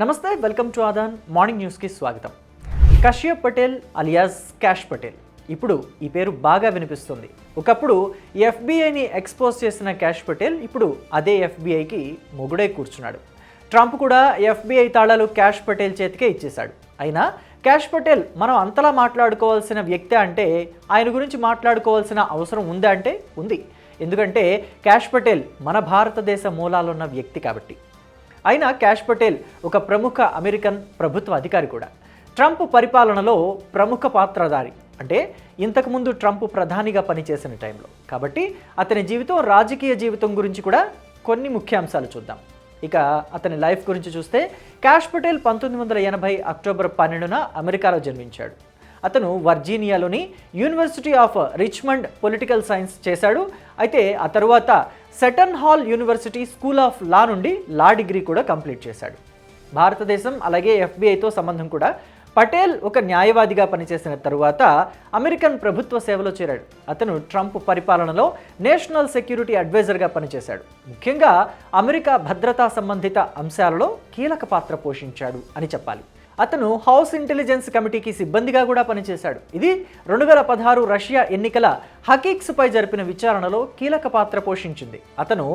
నమస్తే welcome to Aadan. Morning న్యూస్కి స్వాగతం. Kashyap Patel alias Kash Patel. ఇప్పుడు ఈ పేరు బాగా వినిపిస్తుంది. ఒకప్పుడు ఎఫ్బీఐని ఎక్స్పోజ్ చేసిన క్యాష్ పటేల్ ఇప్పుడు అదే ఎఫ్బీఐకి మొగుడే కూర్చున్నాడు. ట్రంప్ కూడా ఎఫ్బీఐ తాళాలు క్యాష్ పటేల్ చేతికే ఇచ్చేశాడు. అయినా క్యాష్ పటేల్ మనం అంతలా మాట్లాడుకోవాల్సిన వ్యక్తి అంటే ఆయన గురించి మాట్లాడుకోవాల్సిన అవసరం ఉందా అంటే ఉంది. ఎందుకంటే క్యాష్ పటేల్ మన భారతదేశ మూలాలున్న వ్యక్తి కాబట్టి. అయినా క్యాష్ పటేల్ ఒక ప్రముఖ అమెరికన్ ప్రభుత్వ అధికారి కూడా. ట్రంప్ పరిపాలనలో ప్రముఖ పాత్రధారి. అంటే ఇంతకుముందు ట్రంప్ ప్రధానిగా పనిచేసిన టైంలో. కాబట్టి అతని జీవితం రాజకీయ జీవితం గురించి కూడా కొన్ని ముఖ్యాంశాలు చూద్దాం. ఇక అతని లైఫ్ గురించి చూస్తే క్యాష్ పటేల్ పంతొమ్మిది వందల ఎనభై అక్టోబర్ పన్నెండున అమెరికాలో జన్మించాడు. అతను వర్జీనియాలోని University of Richmond political science చేశాడు. అయితే ఆ తరువాత Seton Hall University School of Law నుండి లా డిగ్రీ కూడా కంప్లీట్ చేశాడు. భారతదేశం అలాగే ఎఫ్బిఐతో సంబంధం కూడా. పటేల్ ఒక న్యాయవాదిగా పనిచేసిన తరువాత అమెరికన్ ప్రభుత్వ సేవలో చేరాడు. అతను ట్రంప్ పరిపాలనలో నేషనల్ సెక్యూరిటీ అడ్వైజర్గా పనిచేశాడు. ముఖ్యంగా అమెరికా భద్రతా సంబంధిత అంశాలలో కీలక పాత్ర పోషించాడు అని చెప్పాలి. అతను హౌస్ ఇంటెలిజెన్స్ కమిటీకి సిబ్బందిగా కూడా పనిచేశాడు. ఇది రెండు వేల పదహారు రష్యా ఎన్నికల హకీక్స్పై జరిపిన విచారణలో కీలక పాత్ర పోషించింది. అతను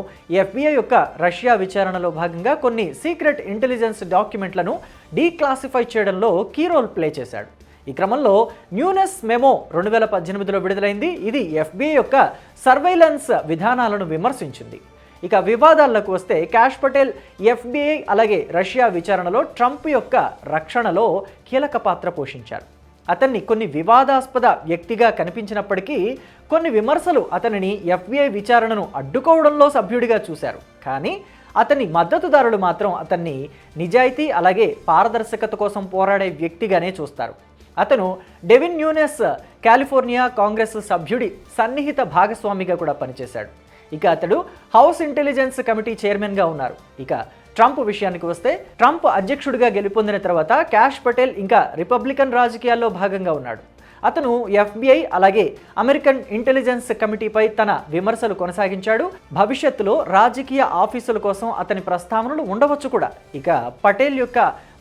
ఎఫ్బిఐ యొక్క రష్యా విచారణలో భాగంగా కొన్ని సీక్రెట్ ఇంటెలిజెన్స్ డాక్యుమెంట్లను డీక్లాసిఫై చేయడంలో కీ రోల్ ప్లే చేశాడు. ఈ క్రమంలో న్యూనెస్ మెమో రెండు వేల పద్దెనిమిదిలో విడుదలైంది. ఇది ఎఫ్బిఐ యొక్క సర్వైలెన్స్ విధానాలను విమర్శించింది. ఇక వివాదాల్లోకి వస్తే క్యాష్ పటేల్ ఎఫ్బిఐ అలాగే రష్యా విచారణలో ట్రంప్ యొక్క రక్షణలో కీలక పాత్ర పోషించారు. అతన్ని కొన్ని వివాదాస్పద వ్యక్తిగా కనిపించినప్పటికీ కొన్ని విమర్శలు అతనిని ఎఫ్బిఐ విచారణను అడ్డుకోవడంలో సభ్యుడిగా చూశారు. కానీ అతని మద్దతుదారులు మాత్రం అతన్ని నిజాయితీ అలాగే పారదర్శకత కోసం పోరాడే వ్యక్తిగానే చూస్తారు. అతను డెవిన్ న్యూనెస్ కాలిఫోర్నియా కాంగ్రెస్ సభ్యుడి సన్నిహిత భాగస్వామిగా కూడా పనిచేశాడు. ఇక అతడు హౌస్ ఇంటెలిజెన్స్ కమిటీ చైర్మన్గా ఉన్నారు. ఇక ట్రంప్ విషయానికి వస్తే ట్రంప్ అధ్యక్షుడిగా గెలుపొందిన తర్వాత క్యాష్ పటేల్ ఇంకా రిపబ్లికన్ రాజకీయాల్లో భాగంగా ఉన్నాడు. అతను ఎఫ్బిఐ అలాగే అమెరికన్ ఇంటెలిజెన్స్ కమిటీపై తన విమర్శలు కొనసాగించాడు. భవిష్యత్తులో రాజకీయ ఆఫీసుల కోసం అతని ప్రస్తావనలు ఉండవచ్చు కూడా. ఇక పటేల్ యొక్క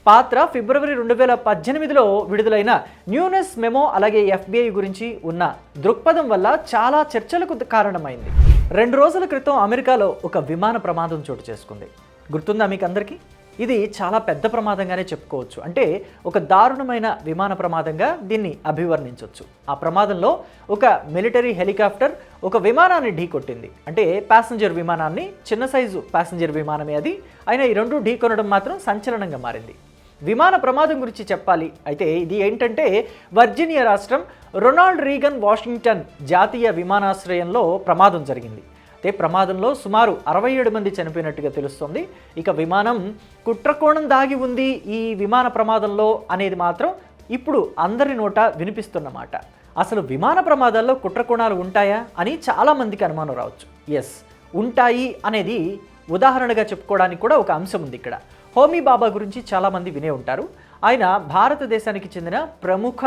పాత్ర ఫిబ్రవరి రెండు వేల పద్దెనిమిదిలో విడుదలైన న్యూనెస్ మెమో అలాగే ఎఫ్బిఐ గురించి ఉన్న దృక్పథం వల్ల చాలా చర్చలకు కారణమైంది. రెండు రోజుల క్రితం అమెరికాలో ఒక విమాన ప్రమాదం చోటు చేసుకుంది. గుర్తుందా మీకు అందరికీ ఇది చాలా పెద్ద ప్రమాదంగానే చెప్పుకోవచ్చు. అంటే ఒక దారుణమైన విమాన ప్రమాదంగా దీన్ని అభివర్ణించవచ్చు ఆ ప్రమాదంలో ఒక మిలిటరీ హెలికాప్టర్ ఒక విమానాన్ని ఢీకొట్టింది అంటే ప్యాసింజర్ విమానాన్ని చిన్న సైజు ప్యాసింజర్ విమానమే అది. అయినా ఈ రెండు ఢీకొనడం మాత్రం సంచలనంగా మారింది. విమాన ప్రమాదం గురించి చెప్పాలి. అయితే ఇది ఏంటంటే వర్జీనియా రాష్ట్రం రొనాల్డ్ రీగన్ వాషింగ్టన్ జాతీయ విమానాశ్రయంలో ప్రమాదం జరిగింది. అయితే ప్రమాదంలో సుమారు అరవై ఏడు మంది చనిపోయినట్టుగా తెలుస్తోంది. ఇక విమానం కుట్రకోణం దాగి ఉంది ఈ విమాన ప్రమాదంలో అనేది మాత్రం ఇప్పుడు అందరి నోట వినిపిస్తున్నమాట అసలు విమాన ప్రమాదాల్లో కుట్రకోణాలు ఉంటాయా అని చాలామందికి అనుమానం రావచ్చు. ఎస్ ఉంటాయి అనేది ఉదాహరణగా చెప్పుకోవడానికి కూడా ఒక అంశం ఉంది ఇక్కడ. హోమీ బాబా గురించి చాలామంది వినే ఉంటారు. ఆయన భారతదేశానికి చెందిన ప్రముఖ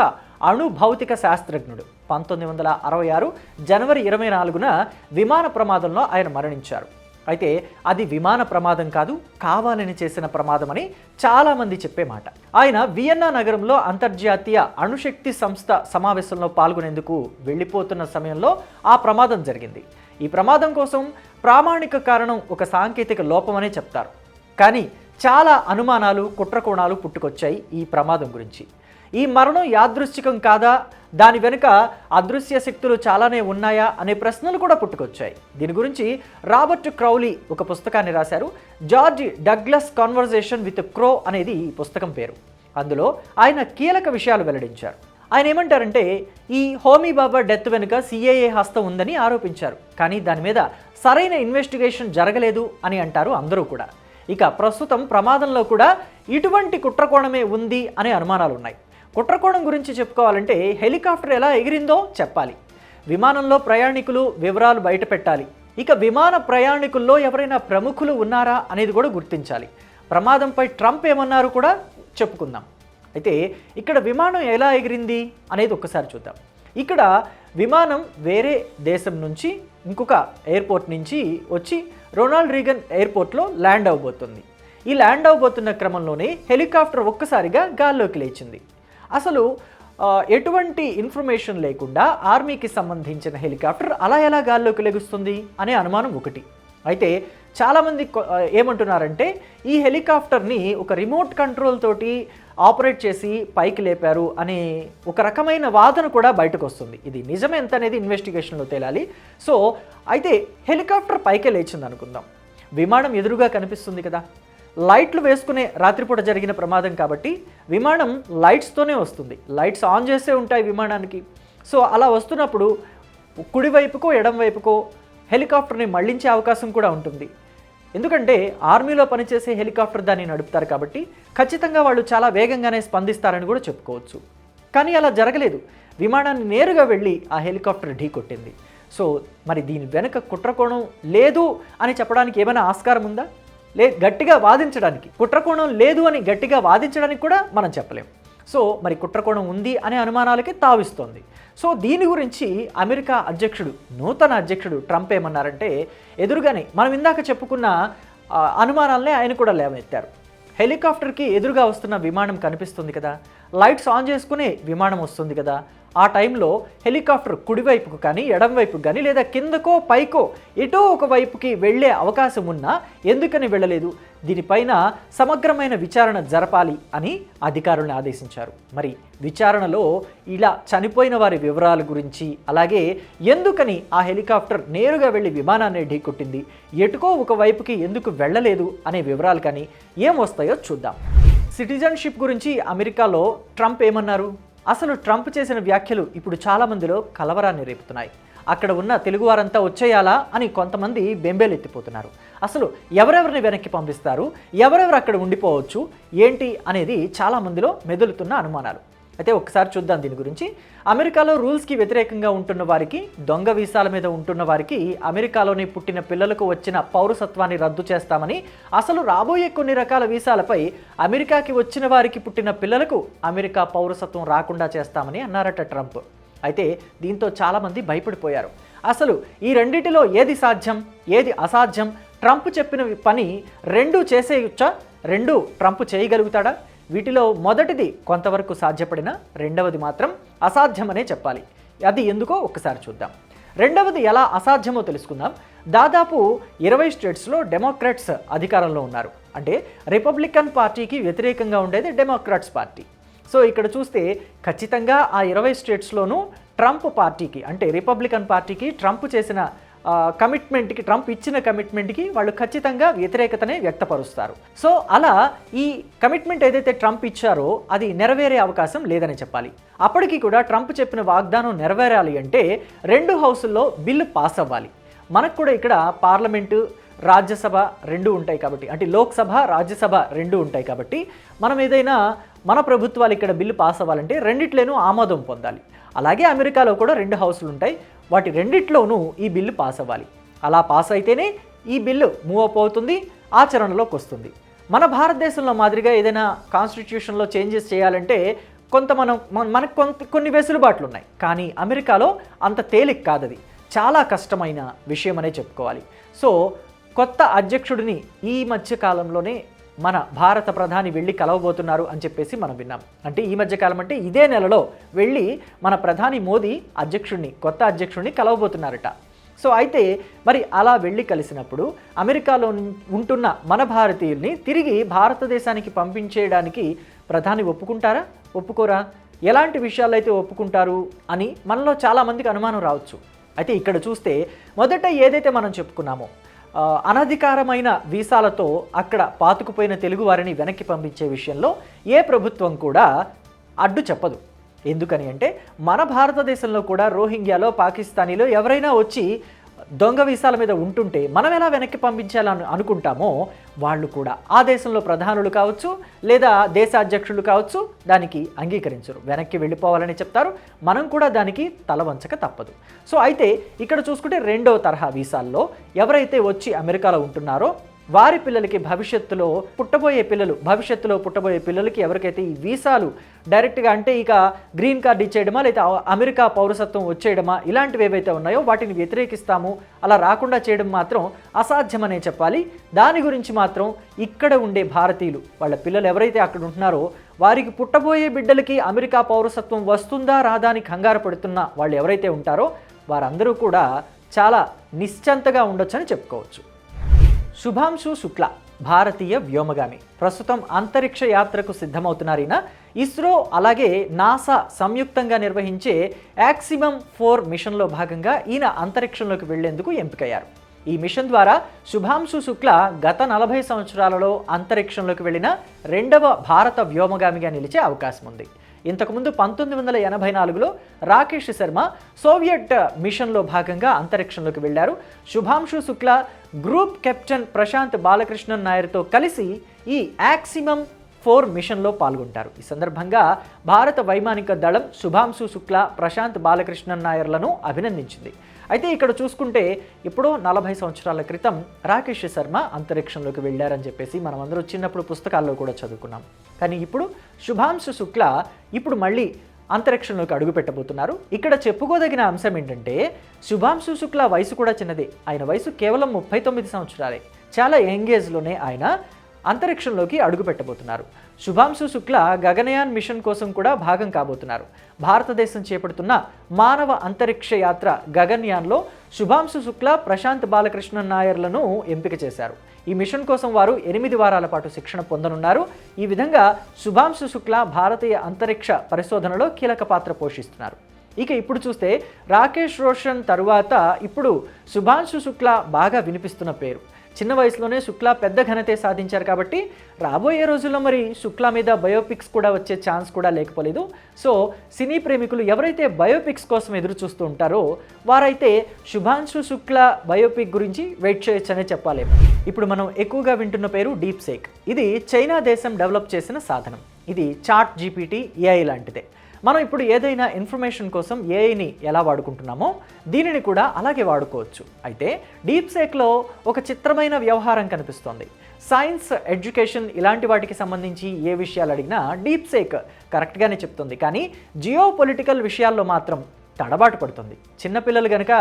అణు భౌతిక శాస్త్రజ్ఞుడు. పంతొమ్మిది వందల అరవై ఆరు జనవరి ఇరవై నాలుగున విమాన ప్రమాదంలో ఆయన మరణించారు. అయితే అది విమాన ప్రమాదం కాదు కావాలని చేసిన ప్రమాదమని చాలామంది చెప్పే మాట. ఆయన వియన్నా నగరంలో అంతర్జాతీయ అణుశక్తి సంస్థ సమావేశంలో పాల్గొనేందుకు వెళ్ళిపోతున్న సమయంలో ఆ ప్రమాదం జరిగింది. ఈ ప్రమాదం కోసం ప్రామాణిక కారణం ఒక సాంకేతిక లోపమనే చెప్తారు. కానీ చాలా అనుమానాలు కుట్రకోణాలు పుట్టుకొచ్చాయి ఈ ప్రమాదం గురించి. ఈ మరణం యాదృశ్చికం కాదా? దాని వెనుక అదృశ్య శక్తులు చాలానే ఉన్నాయా? అనే ప్రశ్నలు కూడా పుట్టుకొచ్చాయి. దీని గురించి రాబర్ట్ క్రౌలీ ఒక పుస్తకాన్ని రాశారు. George Douglas conversation with Crow అనేది ఈ పుస్తకం పేరు. అందులో ఆయన కీలక విషయాలు వెల్లడించారు. ఆయన ఏమంటారంటే ఈ హోమీ బాబా డెత్ వెనుక సిఏఏ హస్తం ఉందని ఆరోపించారు. కానీ దాని మీద సరైన ఇన్వెస్టిగేషన్ జరగలేదు అని అంటారు అందరూ కూడా. ఇక ప్రస్తుతం ప్రమాదంలో కూడా ఇటువంటి కుట్రకోణమే ఉంది అనే అనుమానాలు ఉన్నాయి కుట్రకోణం గురించి చెప్పుకోవాలంటే హెలికాప్టర్ ఎలా ఎగిరిందో చెప్పాలి. విమానంలో ప్రయాణికులు వివరాలు బయట పెట్టాలి ఇక విమాన ప్రయాణికుల్లో ఎవరైనా ప్రముఖులు ఉన్నారా అనేది కూడా గుర్తించాలి. ప్రమాదంపై ట్రంప్ ఏమన్నారు కూడా చెప్పుకుందాం. అయితే ఇక్కడ విమానం ఎలా ఎగిరింది అనేది ఒక్కసారి చూద్దాం. ఇక్కడ విమానం వేరే దేశం నుంచి ఇంకొక ఎయిర్పోర్ట్ నుంచి వచ్చి రొనాల్డ్ రీగన్ ఎయిర్పోర్ట్లో ల్యాండ్ అవ్వబోతుంది. ఈ ల్యాండ్ అవ్వబోతున్న క్రమంలోనే హెలికాప్టర్ ఒక్కసారిగా గాల్లోకి లేచింది. అసలు ఎటువంటి ఇన్ఫర్మేషన్ లేకుండా ఆర్మీకి సంబంధించిన హెలికాప్టర్ అలా ఎలా గాల్లోకి లెగుస్తుంది అనే అనుమానం ఒకటి. అయితే చాలామంది ఏమంటున్నారంటే ఈ హెలికాప్టర్ని ఒక రిమోట్ కంట్రోల్ తోటి ఆపరేట్ చేసి పైకి లేపారు అనే ఒక రకమైన వాదన కూడా బయటకు వస్తుంది ఇది నిజమే ఎంత అనేది ఇన్వెస్టిగేషన్లో తేలాలి. సో అయితే హెలికాప్టర్ పైకే లేచింది అనుకుందాం విమానం ఎదురుగా కనిపిస్తుంది కదా. లైట్లు వేసుకునే రాత్రిపూట జరిగిన ప్రమాదం కాబట్టి విమానం లైట్స్తోనే వస్తుంది. లైట్స్ ఆన్ చేసే ఉంటాయి విమానానికి. సో అలా వస్తున్నప్పుడు కుడివైపుకో ఎడం వైపుకో హెలికాప్టర్ని మళ్ళించే అవకాశం కూడా ఉంటుంది. ఎందుకంటే ఆర్మీలో పనిచేసే హెలికాప్టర్ దాన్ని నడుపుతారు కాబట్టి ఖచ్చితంగా వాళ్ళు చాలా వేగంగానే స్పందిస్తారని కూడా చెప్పుకోవచ్చు. కానీ అలా జరగలేదు. విమానాన్ని నేరుగా వెళ్ళి ఆ హెలికాప్టర్ ఢీ కొట్టింది. సో మరి దీని వెనుక కుట్రకోణం లేదు అని చెప్పడానికి ఏమైనా ఆస్కారం ఉందా? లే గట్టిగా వాదించడానికి. కుట్రకోణం లేదు అని గట్టిగా వాదించడానికి కూడా మనం చెప్పలేం. సో మరి కుట్రకోణం ఉంది అనే అనుమానాలకి తావిస్తోంది. సో దీని గురించి అమెరికా అధ్యక్షుడు నూతన అధ్యక్షుడు ట్రంప్ ఏమన్నారంటే ఎదురుగానే మనం ఇందాక చెప్పుకున్న అనుమానాలనే ఆయన కూడా లేవనెత్తారు. హెలికాప్టర్కి ఎదురుగా వస్తున్న విమానం కనిపిస్తుంది కదా లైట్స్ ఆన్ చేసుకునే విమానం వస్తుంది కదా. ఆ టైంలో హెలికాప్టర్ కుడివైపుకు కానీ ఎడంవైపుకు కానీ లేదా కిందకో పైకో ఎటో ఒక వైపుకి వెళ్ళే అవకాశం ఉన్నా ఎందుకని వెళ్ళలేదు? దీనిపైన సమగ్రమైన విచారణ జరపాలి అని అధికారులను ఆదేశించారు. మరి విచారణలో ఇలా చనిపోయిన వారి వివరాల గురించి అలాగే ఎందుకని ఆ హెలికాప్టర్ నేరుగా వెళ్ళి విమానాన్ని ఢీకొట్టింది? ఎటుకో ఒక వైపుకి ఎందుకు వెళ్ళలేదు? అనే వివరాలు కానీ ఏం వస్తాయో చూద్దాం. సిటిజన్షిప్ గురించి అమెరికాలో ట్రంప్ ఏమన్నారు? అసలు ట్రంప్ చేసిన వ్యాఖ్యలు ఇప్పుడు చాలా మందిలో కలవరాన్ని రేపుతున్నాయి. అక్కడ ఉన్న తెలుగువారంతా వచ్చేయాలా అని కొంతమంది బెంబేలెత్తిపోతున్నారు. అసలు ఎవరెవరిని వెనక్కి పంపిస్తారు? ఎవరెవరు అక్కడ ఉండిపోవచ్చు? ఏంటి అనేది చాలా మందిలో మెదులుతున్న అనుమానాలు. అయితే ఒకసారి చూద్దాం దీని గురించి. అమెరికాలో రూల్స్కి వ్యతిరేకంగా ఉంటున్న వారికి దొంగ వీసాల మీద ఉంటున్న వారికి అమెరికాలోని పుట్టిన పిల్లలకు వచ్చిన పౌరసత్వాన్ని రద్దు చేస్తామని అసలు రాబోయే కొన్ని రకాల వీసాలపై అమెరికాకి వచ్చిన వారికి పుట్టిన పిల్లలకు అమెరికా పౌరసత్వం రాకుండా చేస్తామని అన్నారట ట్రంప్. అయితే దీంతో చాలామంది భయపడిపోయారు. అసలు ఈ రెండింటిలో ఏది సాధ్యం ఏది అసాధ్యం? ట్రంప్ చెప్పిన పని రెండు చేసేయొచ్చా? రెండు ట్రంప్ చేయగలుగుతాడా? వీటిలో మొదటిది కొంతవరకు సాధ్యపడిన రెండవది మాత్రం అసాధ్యమనే చెప్పాలి. అది ఎందుకో ఒక్కసారి చూద్దాం. రెండవది ఎలా అసాధ్యమో తెలుసుకుందాం. దాదాపు ఇరవై స్టేట్స్లో డెమోక్రాట్స్ అధికారంలో ఉన్నారు. అంటే రిపబ్లికన్ పార్టీకి వ్యతిరేకంగా ఉండేది డెమోక్రాట్స్ పార్టీ. సో ఇక్కడ చూస్తే ఖచ్చితంగా ఆ ఇరవై స్టేట్స్లోనూ ట్రంప్ పార్టీకి అంటే రిపబ్లికన్ పార్టీకి ట్రంప్ చేసిన కమిట్మెంట్కి ట్రంప్ ఇచ్చిన కమిట్మెంట్కి వాళ్ళు ఖచ్చితంగా వ్యతిరేకతనే వ్యక్తపరుస్తారు. సో అలా ఈ కమిట్మెంట్ ఏదైతే ట్రంప్ ఇచ్చారో అది నెరవేరే అవకాశం లేదని చెప్పాలి. అప్పటికి కూడా ట్రంప్ చెప్పిన వాగ్దానం నెరవేరాలి అంటే రెండు హౌసుల్లో బిల్లు పాస్ అవ్వాలి. మనకు కూడా ఇక్కడ పార్లమెంటు రాజ్యసభ రెండు ఉంటాయి కాబట్టి అంటే లోక్సభ రాజ్యసభ రెండు ఉంటాయి కాబట్టి మనం ఏదైనా మన ప్రభుత్వాలు ఇక్కడ బిల్లు పాస్ అవ్వాలంటే రెండిట్లోనూ ఆమోదం పొందాలి. అలాగే అమెరికాలో కూడా రెండు హౌసులు ఉంటాయి వాటి రెండిట్లోనూ ఈ బిల్లు పాస్ అవ్వాలి. అలా పాస్ అయితేనే ఈ బిల్లు మూవ్ అప్ అవుతుంది ఆచరణలోకి వస్తుంది. మన భారతదేశంలో మాదిరిగా ఏదైనా కాన్స్టిట్యూషన్లో చేంజెస్ చేయాలంటే కొంత మనం మన- మనకు కొంత కొన్ని వెసులుబాట్లు ఉన్నాయి. కానీ అమెరికాలో అంత తేలిక కాదది. చాలా కష్టమైన విషయం అనే చెప్పుకోవాలి. సో కొత్త అధ్యక్షుడిని ఈ మధ్య కాలంలోనే మన భారత ప్రధాని వెళ్ళి కలవబోతున్నారు అని చెప్పేసి మనం విన్నాం. అంటే ఈ మధ్య కాలం అంటే ఇదే నెలలో వెళ్ళి మన ప్రధాని మోదీ అధ్యక్షుడిని కొత్త అధ్యక్షుడిని కలవబోతున్నారట. సో అయితే మరి అలా వెళ్ళి కలిసినప్పుడు అమెరికాలో ఉంటున్న మన భారతీయుల్ని తిరిగి భారతదేశానికి పంపించేయడానికి ప్రధాని ఒప్పుకుంటారా? ఒప్పుకోరా? ఎలాంటి విషయాలు అయితే ఒప్పుకుంటారు అని మనలో చాలామందికి అనుమానం రావచ్చు. అయితే ఇక్కడ చూస్తే మొదట ఏదైతే మనం చెప్పుకున్నామో అనధికారమైన వీసాలతో అక్కడ పాతుకుపోయిన తెలుగు వారిని వెనక్కి పంపించే విషయంలో ఏ ప్రభుత్వం కూడా అడ్డు చెప్పదు. ఎందుకని అంటే మన భారతదేశంలో కూడా రోహింగ్యాలో పాకిస్తానీలో ఎవరైనా వచ్చి దొంగ వీసాల మీద ఉంటుంటే మనం ఎలా వెనక్కి పంపించాలని అనుకుంటామో వాళ్ళు కూడా ఆ దేశంలో ప్రధానులు కావచ్చు లేదా దేశ అధ్యక్షులు కావచ్చు దానికి అంగీకరించరు. వెనక్కి వెళ్ళిపోవాలని చెప్తారు. మనం కూడా దానికి తల వంచక తప్పదు. సో అయితే ఇక్కడ చూసుకుంటే రెండో తరహా వీసాల్లో ఎవరైతే వచ్చి అమెరికాలో ఉంటున్నారో వారి పిల్లలకి భవిష్యత్తులో పుట్టబోయే పిల్లలు భవిష్యత్తులో పుట్టబోయే పిల్లలకి ఎవరికైతే ఈ వీసాలు డైరెక్ట్గా అంటే ఇక గ్రీన్ కార్డ్ ఇచ్చేయడమా లేదా అమెరికా పౌరసత్వం వచ్చేయడమా ఇలాంటివి ఏవైతే ఉన్నాయో వాటిని వ్యతిరేకిస్తాము అలా రాకుండా చేయడం మాత్రం అసాధ్యమనే చెప్పాలి. దాని గురించి మాత్రం ఇక్కడ ఉండే భారతీయులు వాళ్ళ పిల్లలు ఎవరైతే అక్కడ ఉంటున్నారో వారికి పుట్టబోయే బిడ్డలకి అమెరికా పౌరసత్వం వస్తుందా రాదా అని కంగారు పడుతున్న వాళ్ళు ఎవరైతే ఉంటారో వారందరూ కూడా చాలా నిశ్చంతగా ఉండొచ్చని చెప్పుకోవచ్చు. శుభాంశు శుక్ల భారతీయ వ్యోమగామి. ప్రస్తుతం అంతరిక్ష యాత్రకు సిద్ధమవుతున్నారు ఇస్రో అలాగే నాసా సంయుక్తంగా నిర్వహించే యాక్సిమం ఫోర్ మిషన్లో భాగంగా ఈయన అంతరిక్షంలోకి వెళ్ళేందుకు ఎంపికయ్యారు. ఈ మిషన్ ద్వారా శుభాంశు శుక్ల గత నలభై సంవత్సరాలలో అంతరిక్షంలోకి వెళ్ళిన రెండవ భారత వ్యోమగామిగా నిలిచే అవకాశం ఉంది. ఇంతకుముందు పంతొమ్మిది వందల ఎనభై నాలుగులో రాకేష్ శర్మ సోవియట్ మిషన్లో భాగంగా అంతరిక్షంలోకి వెళ్ళారు శుభాంశు శుక్ల గ్రూప్ కెప్టెన్ ప్రశాంత్ బాలకృష్ణన్ నాయర్తో కలిసి ఈ యాక్సిమం ఫోర్ మిషన్లో పాల్గొంటారు. ఈ సందర్భంగా భారత వైమానిక దళం శుభాంశు శుక్ల ప్రశాంత్ బాలకృష్ణన్ నాయర్లను అభినందించింది. అయితే ఇక్కడ చూసుకుంటే ఎప్పుడో నలభై సంవత్సరాల క్రితం రాకేష్ శర్మ అంతరిక్షంలోకి వెళ్ళారని చెప్పేసి మనం అందరూ చిన్నప్పుడు పుస్తకాల్లో కూడా చదువుకున్నాం. కానీ ఇప్పుడు శుభాంశు శుక్ల ఇప్పుడు మళ్ళీ అంతరిక్షంలోకి అడుగు పెట్టబోతున్నారు. ఇక్కడ చెప్పుకోదగిన అంశం ఏంటంటే శుభాంశు శుక్ల వయసు కూడా చిన్నదే. ఆయన వయసు కేవలం ముప్పై తొమ్మిది సంవత్సరాలే. చాలా యంగేజ్లోనే ఆయన అంతరిక్షంలోకి అడుగు పెట్టబోతున్నారు. శుభాంశు శుక్ల గగనయాన్ మిషన్ కోసం కూడా భాగం కాబోతున్నారు. భారతదేశం చేపడుతున్న మానవ అంతరిక్ష యాత్ర గగన్యాన్లో శుభాంశు శుక్ల ప్రశాంత్ బాలకృష్ణన్ నాయర్లను ఎంపిక చేశారు. ఈ మిషన్ కోసం వారు ఎనిమిది వారాల పాటు శిక్షణ పొందనున్నారు. ఈ విధంగా శుభాంశు శుక్ల భారతీయ అంతరిక్ష పరిశోధనలో కీలక పాత్ర పోషిస్తున్నారు. ఇక ఇప్పుడు చూస్తే రాకేష్ రోషన్ తరువాత ఇప్పుడు శుభాంశు శుక్ల బాగా వినిపిస్తున్న పేరు. చిన్న వయసులోనే శుక్లా పెద్ద ఘనతే సాధించారు కాబట్టి రాబోయే రోజుల్లో మరి శుక్లా మీద బయోపిక్స్ కూడా వచ్చే ఛాన్స్ కూడా లేకపోలేదు. సో సినీ ప్రేమికులు ఎవరైతే బయోపిక్స్ కోసం ఎదురు చూస్తూ ఉంటారో వారైతే శుభాంశు శుక్ల బయోపిక్ గురించి వెయిట్ చేయొచ్చనే చెప్పాలి. ఇప్పుడు మనం ఎక్కువగా వింటున్న పేరు డీప్ సేక్ ఇది చైనా దేశం డెవలప్ చేసిన సాధనం. ఇది చాట్ జీపీటీ ఏఐ లాంటిదే. మనం ఇప్పుడు ఏదైనా ఇన్ఫర్మేషన్ కోసం ఏఐని ఎలా వాడుకుంటున్నామో దీనిని కూడా అలాగే వాడుకోవచ్చు. అయితే డీప్ సేక్లో ఒక చిత్రమైన వ్యవహారం కనిపిస్తోంది. సైన్స్ ఎడ్యుకేషన్ ఇలాంటి వాటికి సంబంధించి ఏ విషయాలు అడిగినా డీప్ సేక్ కరెక్ట్గానే చెప్తుంది. కానీ జియో పొలిటికల్ విషయాల్లో మాత్రం తడబాటు పడుతుంది. చిన్నపిల్లలు కనుక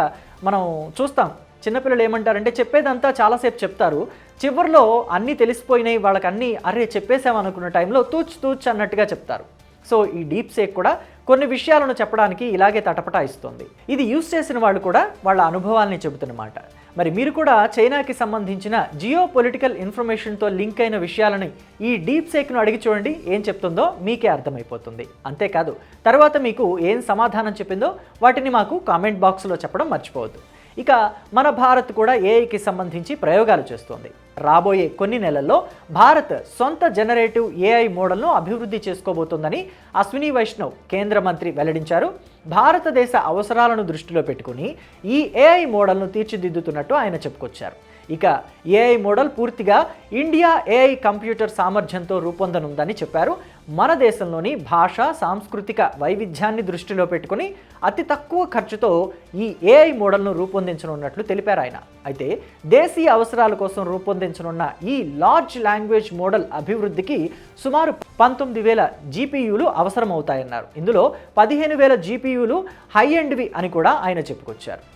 మనం చూస్తాం చిన్నపిల్లలు ఏమంటారంటే చెప్పేదంతా చాలాసేపు చెప్తారు చివరిలో అన్నీ తెలిసిపోయినాయి వాళ్ళకి అన్నీ అరే చెప్పేసామనుకున్న టైంలో తూచ్ తూచ్ అన్నట్టుగా చెప్తారు. సో ఈ డీప్ సేక్ కూడా కొన్ని విషయాలను చెప్పడానికి ఇలాగే తటపటాయిస్తుంది. ఇది యూస్ చేసిన వాళ్ళు కూడా వాళ్ళ అనుభవాల్ని చెబుతున్నమాట. మరి మీరు కూడా చైనాకి సంబంధించిన జియో పొలిటికల్ ఇన్ఫర్మేషన్తో లింక్ అయిన విషయాలని ఈ డీప్ సేక్ను అడిగి చూడండి ఏం చెప్తుందో మీకే అర్థమైపోతుంది. అంతేకాదు తర్వాత మీకు ఏం సమాధానం చెప్పిందో వాటిని మాకు కామెంట్ బాక్స్లో చెప్పడం మర్చిపోవద్దు. ఇక మన భారత్ కూడా ఏఐకి సంబంధించి ప్రయోగాలు చేస్తోంది. రాబోయే కొన్ని నెలల్లో భారత్ సొంత జనరేటివ్ ఏఐ మోడల్ను అభివృద్ధి చేసుకోబోతోందని అశ్విని వైష్ణవ్ కేంద్ర మంత్రి వెల్లడించారు. భారతదేశ అవసరాలను దృష్టిలో పెట్టుకుని ఈ ఏఐ మోడల్ను తీర్చిదిద్దుతున్నట్టు ఆయన చెప్పుకొచ్చారు. ఇక ఏఐ మోడల్ పూర్తిగా ఇండియా ఏఐ కంప్యూటర్ సామర్థ్యంతో రూపొందనుందని చెప్పారు. మన దేశంలోని భాష సాంస్కృతిక వైవిధ్యాన్ని దృష్టిలో పెట్టుకుని అతి తక్కువ ఖర్చుతో ఈ ఏఐ మోడల్ను రూపొందించనున్నట్లు తెలిపారు ఆయన. అయితే దేశీయ అవసరాల కోసం రూపొందించనున్న ఈ లార్జ్ లాంగ్వేజ్ మోడల్ అభివృద్ధికి సుమారు పంతొమ్మిది వేల జీపీయూలు అవసరమవుతాయన్నారు. ఇందులో పదిహేను వేల జీపీయూలు హై ఎండ్వి అని కూడా ఆయన చెప్పుకొచ్చారు.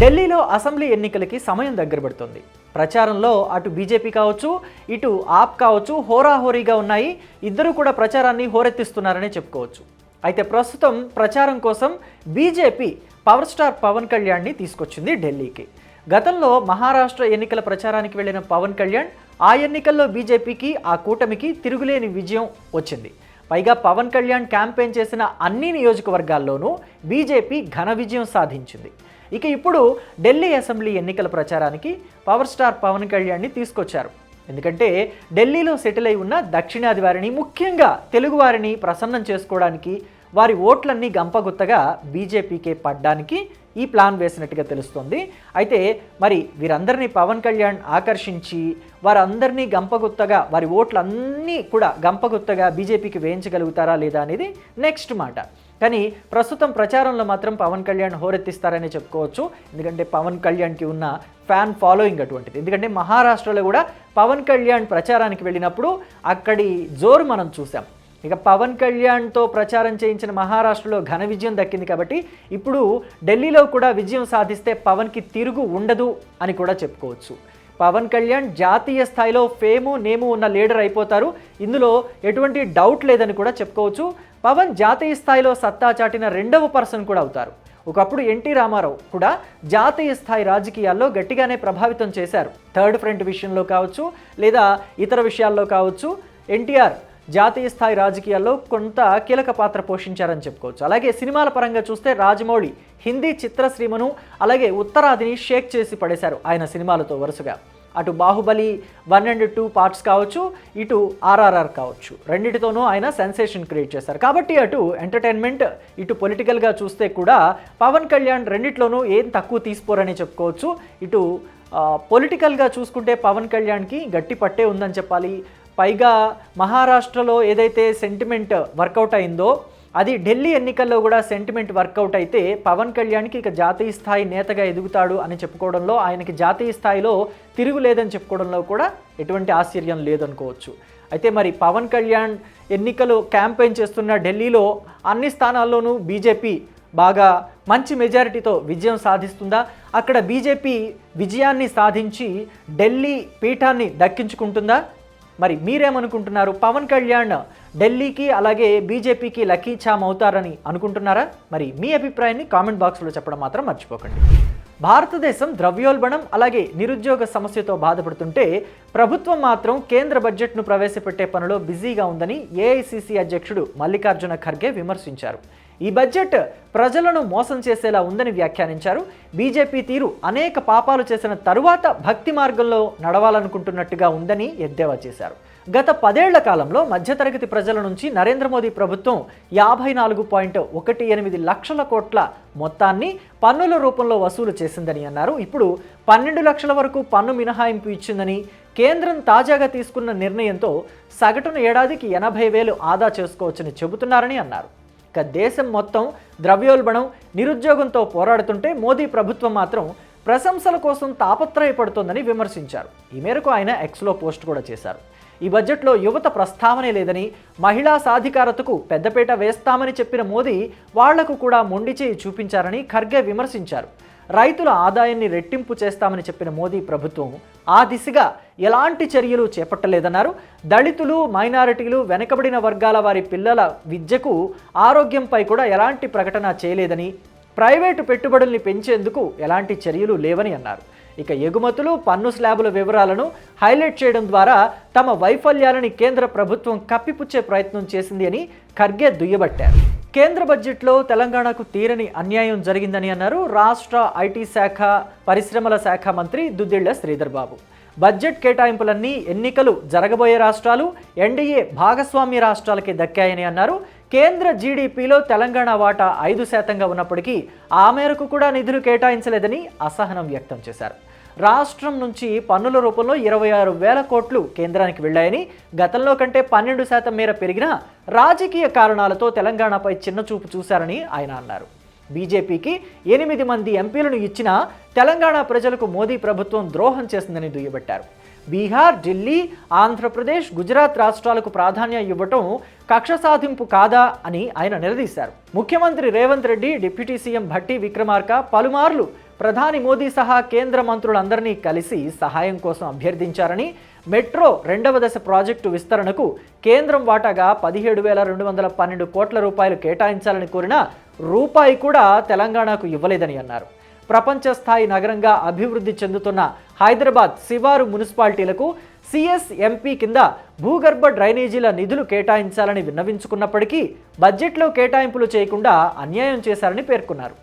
ఢిల్లీలో అసెంబ్లీ ఎన్నికలకి సమయం దగ్గర పడుతుంది. ప్రచారంలో అటు బీజేపీ కావచ్చు ఇటు ఆప్ కావచ్చు హోరాహోరీగా ఉన్నాయి. ఇద్దరు కూడా ప్రచారాన్ని హోరెత్తిస్తున్నారనే చెప్పుకోవచ్చు. అయితే ప్రస్తుతం ప్రచారం కోసం బీజేపీ పవర్ స్టార్ పవన్ కళ్యాణ్ని తీసుకొచ్చింది ఢిల్లీకి. గతంలో మహారాష్ట్ర ఎన్నికల ప్రచారానికి వెళ్ళిన పవన్ కళ్యాణ్ ఆ ఎన్నికల్లో బీజేపీకి ఆ కూటమికి తిరుగులేని విజయం వచ్చింది. పైగా పవన్ కళ్యాణ్ క్యాంపెయిన్ చేసిన అన్ని నియోజకవర్గాల్లోనూ బీజేపీ ఘన విజయం సాధించింది. ఇక ఇప్పుడు ఢిల్లీ అసెంబ్లీ ఎన్నికల ప్రచారానికి పవర్ స్టార్ పవన్ కళ్యాణ్ని తీసుకొచ్చారు. ఎందుకంటే ఢిల్లీలో సెటిల్ అయి ఉన్న దక్షిణాది వారిని ముఖ్యంగా తెలుగు వారిని ప్రసన్నం చేసుకోవడానికి వారి ఓట్లన్నీ గంపగుత్తగా బీజేపీకే పడ్డానికి ఈ ప్లాన్ వేసినట్టుగా తెలుస్తోంది. అయితే మరి వీరందరినీ పవన్ కళ్యాణ్ ఆకర్షించి వారందరినీ గంపగుత్తగా వారి ఓట్లన్నీ కూడా గంపగుత్తగా బీజేపీకి వేయించగలుగుతారా లేదా అనేది నెక్స్ట్ మాట. కానీ ప్రస్తుతం ప్రచారంలో మాత్రం పవన్ కళ్యాణ్ హోరెత్తిస్తారని చెప్పుకోవచ్చు. ఎందుకంటే పవన్ కళ్యాణ్కి ఉన్న ఫ్యాన్ ఫాలోయింగ్ అటువంటిది. ఎందుకంటే మహారాష్ట్రలో కూడా పవన్ కళ్యాణ్ ప్రచారానికి వెళ్ళినప్పుడు అక్కడి జోరు మనం చూసాం ఇక పవన్ కళ్యాణ్తో ప్రచారం చేయించిన మహారాష్ట్రలో ఘన విజయం దక్కింది కాబట్టి ఇప్పుడు ఢిల్లీలో కూడా విజయం సాధిస్తే పవన్కి తిరుగు ఉండదు అని కూడా చెప్పుకోవచ్చు. పవన్ కళ్యాణ్ జాతీయ స్థాయిలో ఫేము నేము ఉన్న లీడర్ అయిపోతారు. ఇందులో ఎటువంటి డౌట్ లేదని కూడా చెప్పుకోవచ్చు. పవన్ జాతీయ స్థాయిలో సత్తా చాటిన రెండవ పర్సన్ కూడా అవుతారు. ఒకప్పుడు ఎన్టీ రామారావు కూడా జాతీయ స్థాయి రాజకీయాల్లో గట్టిగానే ప్రభావితం చేశారు. థర్డ్ ఫ్రంట్ విషయంలో కావచ్చు లేదా ఇతర విషయాల్లో కావచ్చు ఎన్టీఆర్ జాతీయ స్థాయి రాజకీయాల్లో కొంత కీలక పాత్ర పోషించారని చెప్పుకోవచ్చు. అలాగే సినిమాల పరంగా చూస్తే రాజమౌళి హిందీ చిత్రశ్రీమను అలాగే ఉత్తరాదిని షేక్ చేసి పడేశారు ఆయన సినిమాలతో వరుసగా. అటు Baahubali one and two parts కావచ్చు ఇటు ఆర్ఆర్ఆర్ కావచ్చు. రెండిటితోనూ ఆయన సెన్సేషన్ క్రియేట్ చేశారు. కాబట్టి అటు ఎంటర్టైన్మెంట్ ఇటు పొలిటికల్గా చూస్తే కూడా పవన్ కళ్యాణ్ రెండిట్లోనూ ఏం తక్కువ తీసుకోరని చెప్పుకోవచ్చు. ఇటు పొలిటికల్గా చూసుకుంటే పవన్ కళ్యాణ్కి గట్టి పట్టే ఉందని చెప్పాలి. పైగా మహారాష్ట్రలో ఏదైతే సెంటిమెంట్ వర్కౌట్ అయిందో అది ఢిల్లీ ఎన్నికల్లో కూడా సెంటిమెంట్ వర్కౌట్ అయితే పవన్ కళ్యాణ్కి ఇక జాతీయ స్థాయి నేతగా ఎదుగుతాడు అని చెప్పుకోవడంలో ఆయనకి జాతీయ స్థాయిలో తిరుగులేదని చెప్పుకోవడంలో కూడా ఎటువంటి ఆశ్చర్యం లేదనుకోవచ్చు. అయితే మరి పవన్ కళ్యాణ్ ఎన్నికలు క్యాంపెయిన్ చేస్తున్న ఢిల్లీలో అన్ని స్థానాల్లోనూ బీజేపీ బాగా మంచి మెజారిటీతో విజయం సాధిస్తుందా? అక్కడ బీజేపీ విజయాన్ని సాధించి ఢిల్లీ పీఠాన్ని దక్కించుకుంటుందా? మరి మీరేమనుకుంటున్నారు? పవన్ కళ్యాణ్ ఢిల్లీకి అలాగే బీజేపీకి లక్కీ ఛామ్ అవుతారని అనుకుంటున్నారా? మరి మీ అభిప్రాయాన్ని కామెంట్ బాక్స్లో చెప్పడం మాత్రం మర్చిపోకండి. భారతదేశం ద్రవ్యోల్బణం అలాగే నిరుద్యోగ సమస్యతో బాధపడుతుంటే ప్రభుత్వం మాత్రం కేంద్ర బడ్జెట్ను ప్రవేశపెట్టే పనిలో బిజీగా ఉందని ఏఐసిసి అధ్యక్షుడు మల్లికార్జున ఖర్గే విమర్శించారు. ఈ బడ్జెట్ ప్రజలను మోసం చేసేలా ఉందని వ్యాఖ్యానించారు. బీజేపీ తీరు అనేక పాపాలు చేసిన తరువాత భక్తి మార్గంలో నడవాలనుకుంటున్నట్టుగా ఉందని ఎద్దేవా చేశారు. గత పదేళ్ళ కాలంలో మధ్యతరగతి ప్రజల నుంచి నరేంద్ర మోదీ ప్రభుత్వం యాభై నాలుగు పాయింట్ ఒకటి ఎనిమిది లక్షల కోట్ల మొత్తాన్ని పన్నుల రూపంలో వసూలు చేసిందని అన్నారు. ఇప్పుడు పన్నెండు లక్షల వరకు పన్ను మినహాయింపు ఇచ్చిందని కేంద్రం తాజాగా తీసుకున్న నిర్ణయంతో సగటున ఏడాదికి ఎనభై వేలు ఆదా చేసుకోవచ్చని చెబుతున్నారని అన్నారు. ఇక దేశం మొత్తం ద్రవ్యోల్బణం నిరుద్యోగంతో పోరాడుతుంటే మోదీ ప్రభుత్వం మాత్రం ప్రశంసల కోసం తాపత్రయపడుతోందని విమర్శించారు. ఈ మేరకు ఆయన ఎక్స్లో పోస్ట్ కూడా చేశారు. ఈ బడ్జెట్లో యువత ప్రస్తావనే లేదని మహిళా సాధికారతకు పెద్దపీట వేస్తామని చెప్పిన మోదీ వాళ్ళకు కూడా మొండి చేయి చూపించారని ఖర్గే విమర్శించారు. రైతుల ఆదాయాన్ని రెట్టింపు చేస్తామని చెప్పిన మోదీ ప్రభుత్వం ఆ దిశగా ఎలాంటి చర్యలు చేపట్టలేదన్నారు. దళితులు మైనారిటీలు వెనకబడిన వర్గాల వారి పిల్లల విద్యకు ఆరోగ్యంపై కూడా ఎలాంటి ప్రకటన చేయలేదని ప్రైవేటు పెట్టుబడుల్ని పెంచేందుకు ఎలాంటి చర్యలు లేవని అన్నారు. ఇక ఎగుమతులు పన్ను స్లాబుల వివరాలను హైలైట్ చేయడం ద్వారా తమ వైఫల్యాలని కేంద్ర ప్రభుత్వం కప్పిపుచ్చే ప్రయత్నం చేసింది అని ఖర్గే దుయ్యబట్టారు. కేంద్ర బడ్జెట్లో తెలంగాణకు తీరని అన్యాయం జరిగిందని అన్నారు రాష్ట్ర ఐటీ శాఖ పరిశ్రమల శాఖ మంత్రి దుద్దిళ్ళ శ్రీధర్ బాబు బడ్జెట్ కేటాయింపులన్నీ ఎన్నికలు జరగబోయే రాష్ట్రాలు ఎన్డీఏ భాగస్వామ్య రాష్ట్రాలకి దక్కాయని అన్నారు. కేంద్ర జీడీపీలో తెలంగాణ వాటా ఐదు శాతంగా ఉన్నప్పటికీ ఆ మేరకు కూడా నిధులు కేటాయించలేదని అసహనం వ్యక్తం చేశారు. రాష్ట్రం నుంచి పన్నుల రూపంలో ఇరవై ఆరు వేల కోట్లు కేంద్రానికి వెళ్ళాయని గతంలో కంటే పన్నెండు శాతం మేర పెరిగిన రాజకీయ కారణాలతో తెలంగాణపై చిన్నచూపు చూశారని ఆయన అన్నారు. బీజేపీకి ఎనిమిది మంది ఎంపీలను ఇచ్చినా తెలంగాణ ప్రజలకు మోదీ ప్రభుత్వం ద్రోహం చేసిందని దుయ్యబట్టారు. బీహార్ ఢిల్లీ ఆంధ్రప్రదేశ్ గుజరాత్ రాష్ట్రాలకు ప్రాధాన్యం ఇవ్వటం కక్ష సాధింపు కాదా అని ఆయన నిలదీశారు. ముఖ్యమంత్రి రేవంత్ రెడ్డి డిప్యూటీ సీఎం భట్టి విక్రమార్క పలుమార్లు ప్రధాని మోదీ సహా కేంద్ర మంత్రులందరినీ కలిసి సహాయం కోసం అభ్యర్థించారని మెట్రో రెండవ దశ ప్రాజెక్టు విస్తరణకు కేంద్రం వాటాగా పదిహేడు వేల రెండు వందల పన్నెండు కోట్ల రూపాయలు కేటాయించాలని కోరిన రూపాయి కూడా తెలంగాణకు ఇవ్వలేదని అన్నారు. ప్రపంచ స్థాయి నగరంగా అభివృద్ధి చెందుతున్న హైదరాబాద్ శివారు మున్సిపాలిటీలకు సిఎస్ఎంపీ కింద భూగర్భ డ్రైనేజీల నిధులు కేటాయించాలని విన్నవించుకున్నప్పటికీ బడ్జెట్లో కేటాయింపులు చేయకుండా అన్యాయం చేశారని పేర్కొన్నారు.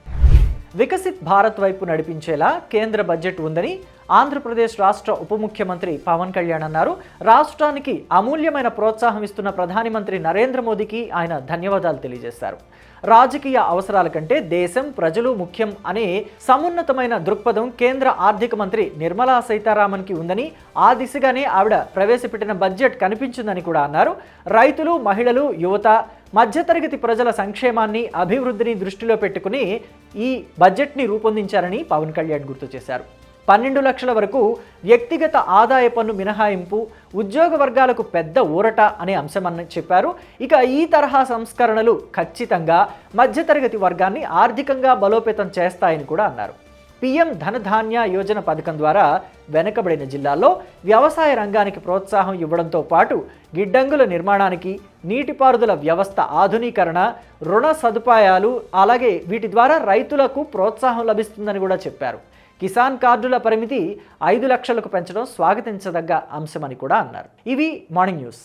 వికసిత్ భారత్ వైపు నడిపించేలా కేంద్ర బడ్జెట్ ఉందని ఆంధ్రప్రదేశ్ రాష్ట్ర ఉప ముఖ్యమంత్రి పవన్ కళ్యాణ్ అన్నారు. రాష్ట్రానికి అమూల్యమైన ప్రోత్సాహం ఇస్తున్న ప్రధానమంత్రి నరేంద్ర మోదీకి ఆయన ధన్యవాదాలు తెలియజేశారు. రాజకీయ అవసరాల కంటే దేశం ప్రజలు ముఖ్యం అనే సమున్నతమైన దృక్పథం కేంద్ర ఆర్థిక మంత్రి నిర్మలా సీతారామన్కి ఉందని ఆ దిశగానే ఆవిడ ప్రవేశపెట్టిన బడ్జెట్ కనిపించిందని కూడా అన్నారు. రైతులు మహిళలు యువత మధ్యతరగతి ప్రజల సంక్షేమాన్ని అభివృద్ధిని దృష్టిలో పెట్టుకుని ఈ బడ్జెట్ని రూపొందించారని పవన్ కళ్యాణ్ గుర్తు చేశారు. పన్నెండు లక్షల వరకు వ్యక్తిగత ఆదాయ పన్ను మినహాయింపు ఉద్యోగ వర్గాలకు పెద్ద ఊరట అనే అంశమని చెప్పారు. ఇక ఈ తరహా సంస్కరణలు ఖచ్చితంగా మధ్యతరగతి వర్గాన్ని ఆర్థికంగా బలోపేతం చేస్తాయని కూడా అన్నారు. పీఎం ధనధాన్య యోజన పథకం ద్వారా వెనుకబడిన జిల్లాల్లో వ్యవసాయ రంగానికి ప్రోత్సాహం ఇవ్వడంతో పాటు గిడ్డంగుల నిర్మాణానికి నీటిపారుదల వ్యవస్థ ఆధునీకరణ రుణ సదుపాయాలు అలాగే వీటి ద్వారా రైతులకు ప్రోత్సాహం లభిస్తుందని కూడా చెప్పారు. కిసాన్ కార్డుల పరిమితి ఐదు లక్షలకు పెంచడం స్వాగతించదగ్గ అంశమని కూడా అన్నారు. ఇవి మార్నింగ్ న్యూస్.